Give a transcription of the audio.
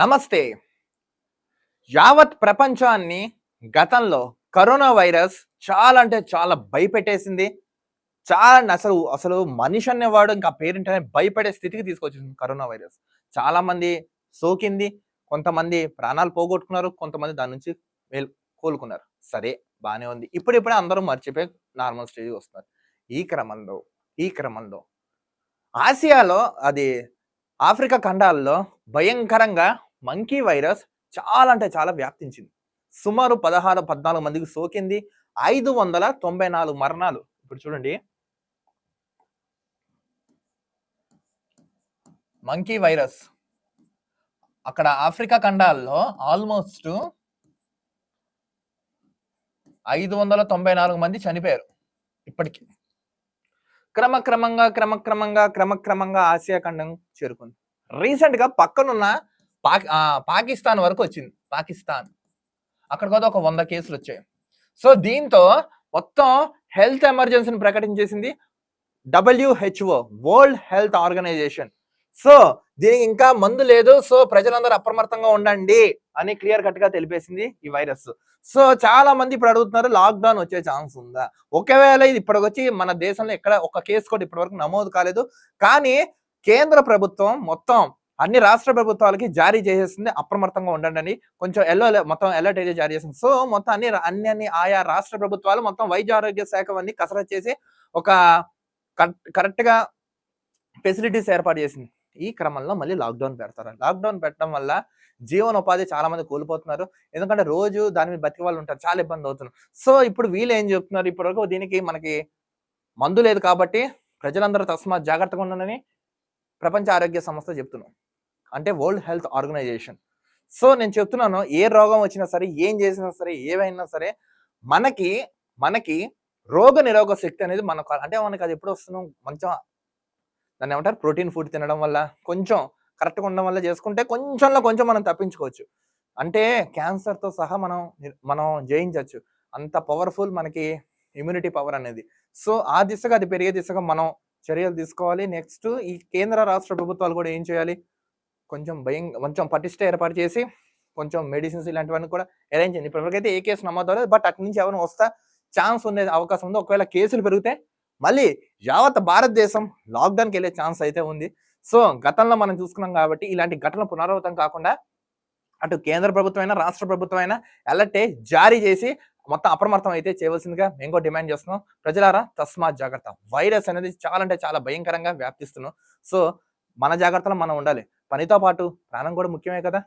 నమస్తే. యావత్ ప్రపంచాన్ని గతంలో కరోనా వైరస్ చాలా అంటే చాలా భయపెట్టేసింది. చాలా అసలు అసలు మనిషి అనేవాడు ఇంకా పేరెంట్ భయపడే స్థితికి తీసుకొచ్చింది కరోనా వైరస్. చాలా మంది సోకింది కొంతమంది ప్రాణాలు పోగొట్టుకున్నారు కొంతమంది దాని నుంచి మేలు కోలుకున్నారు. సరే బాగానే ఉంది. ఇప్పుడిప్పుడే అందరూ మర్చిపోయి నార్మల్ స్టేజ్కి వస్తున్నారు. ఈ క్రమంలో ఈ క్రమంలో ఆసియాలో అది ఆఫ్రికా ఖండాల్లో భయంకరంగా మంకీ వైరస్ చాలా అంటే చాలా వ్యాప్తించింది. సుమారు పదహారు పద్నాలుగు మందికి సోకింది. ఐదు వందల తొంభై నాలుగు మరణాలు. ఇప్పుడు చూడండి. మంకీ వైరస్ అక్కడ ఆఫ్రికా ఖండాల్లో ఆల్మోస్ట్ ఐదు వందల తొంభై నాలుగు మంది చనిపోయారు ఇప్పటికి. క్రమక్రమంగా క్రమక్రమంగా క్రమక్రమంగా ఆసియా ఖండం చేరుకుంది. రీసెంట్గా పక్కనున్న పాకిస్తాన్ వరకు వచ్చింది. పాకిస్తాన్. అక్కడ కూడా ఒక వంద కేసులు వచ్చాయి. సో దీంతో మొత్తం హెల్త్ ఎమర్జెన్సీని ప్రకటించేసింది WHO world health organization. So దీనికి ఇంకా మందు లేదు. సో ప్రజలందరూ అప్రమత్తంగా ఉండండి అని క్లియర్ కట్గా తెలిపేసింది ఈ వైరస్. సో చాలా మంది ఇప్పుడు అడుగుతున్నారు లాక్డౌన్ వచ్చే ఛాన్స్ ఉందా? ఒకవేళ ఇది ఇప్పటికొచ్చి మన దేశంలో ఎక్కడ ఒక కేసు కూడా ఇప్పటివరకు నమోదు కాలేదు. కానీ కేంద్ర ప్రభుత్వం మొత్తం అన్ని రాష్ట్ర ప్రభుత్వాలకి జారీ చేసేసింది అప్రమత్తంగా ఉండండి అని. కొంచెం ఎల్లో మొత్తం అలర్ట్ అయితే జారీ చేసింది. సో మొత్తం అన్ని అన్ని అన్ని ఆయా రాష్ట్ర ప్రభుత్వాలు మొత్తం వైద్య ఆరోగ్య శాఖ అన్ని కసరత్ చేసి ఒక కరెక్ట్గా ఫెసిలిటీస్ ఏర్పాటు చేసింది. ఈ క్రమంలో మళ్ళీ లాక్డౌన్ పెడతారు. లాక్డౌన్ పెట్టడం వల్ల జీవనోపాధి చాలా మంది కోల్పోతున్నారు. ఎందుకంటే రోజు దాని మీద బతికి వాళ్ళు ఉంటారు. చాలా ఇబ్బంది అవుతున్నారు. సో ఇప్పుడు వీళ్ళు ఏం చెప్తున్నారు? ఇప్పటివరకు దీనికి మనకి మందు లేదు కాబట్టి ప్రజలందరూ తస్మాత్ జాగ్రత్తగా ఉండాలని ప్రపంచ ఆరోగ్య సంస్థ చెప్తున్నాం. అంటే వరల్డ్ హెల్త్ ఆర్గనైజేషన్ సో నేను చెప్తున్నాను ఏ రోగం వచ్చినా సరే ఏం చేసినా సరే ఏవైనా సరే మనకి మనకి రోగ నిరోధక శక్తి అనేది మనకు అంటే మనకి అది ఎప్పుడు వస్తున్నాం కొంచెం దాన్ని ఏమంటారు? ప్రోటీన్ ఫుడ్ తినడం వల్ల కొంచెం కరెక్ట్గా ఉండడం వల్ల చేసుకుంటే కొంచెంలో కొంచెం మనం తప్పించుకోవచ్చు. అంటే క్యాన్సర్తో సహా మనం మనం జయించవచ్చు అంత పవర్ఫుల్ మనకి ఇమ్యూనిటీ పవర్ అనేది. సో ఆ దిశగా అది పెరిగే దిశగా మనం చర్యలు తీసుకోవాలి. నెక్స్ట్ ఈ కేంద్ర రాష్ట్ర ప్రభుత్వాలు కూడా ఏం చేయాలి? కొంచెం భయం కొంచెం పటిష్ట ఏర్పాటు చేసి కొంచెం మెడిసిన్స్ ఇలాంటివన్నీ కూడా అరేంజ్ చేయండి. ఇప్పటివరకైతే ఏ కేసు నమోదు అవ్వలేదు బట్ అటు నుంచి ఎవరైనా వస్తా ఛాన్స్ ఉండే అవకాశం ఉంది. ఒకవేళ కేసులు పెరిగితే మళ్ళీ యావత్ భారతదేశం లాక్డౌన్కి వెళ్ళే ఛాన్స్ అయితే ఉంది. సో గతంలో మనం చూసుకున్నాం కాబట్టి ఇలాంటి ఘటనలు పునరావృతం కాకుండా అటు కేంద్ర ప్రభుత్వం అయినా రాష్ట్ర ప్రభుత్వం అయినా అలర్టే జారీ చేసి మొత్తం అప్రమత్తం అయితే చేయవలసిందిగా మేము కూడా డిమాండ్ చేస్తున్నాం. ప్రజలారా తస్మాత్ జాగ్రత్త. వైరస్ అనేది చాలా అంటే చాలా భయంకరంగా వ్యాప్తిస్తున్నాం. సో మన జాగ్రత్తలో మనం ఉండాలి. పనితో పాటు ప్రాణం కూడా ముఖ్యమే కదా?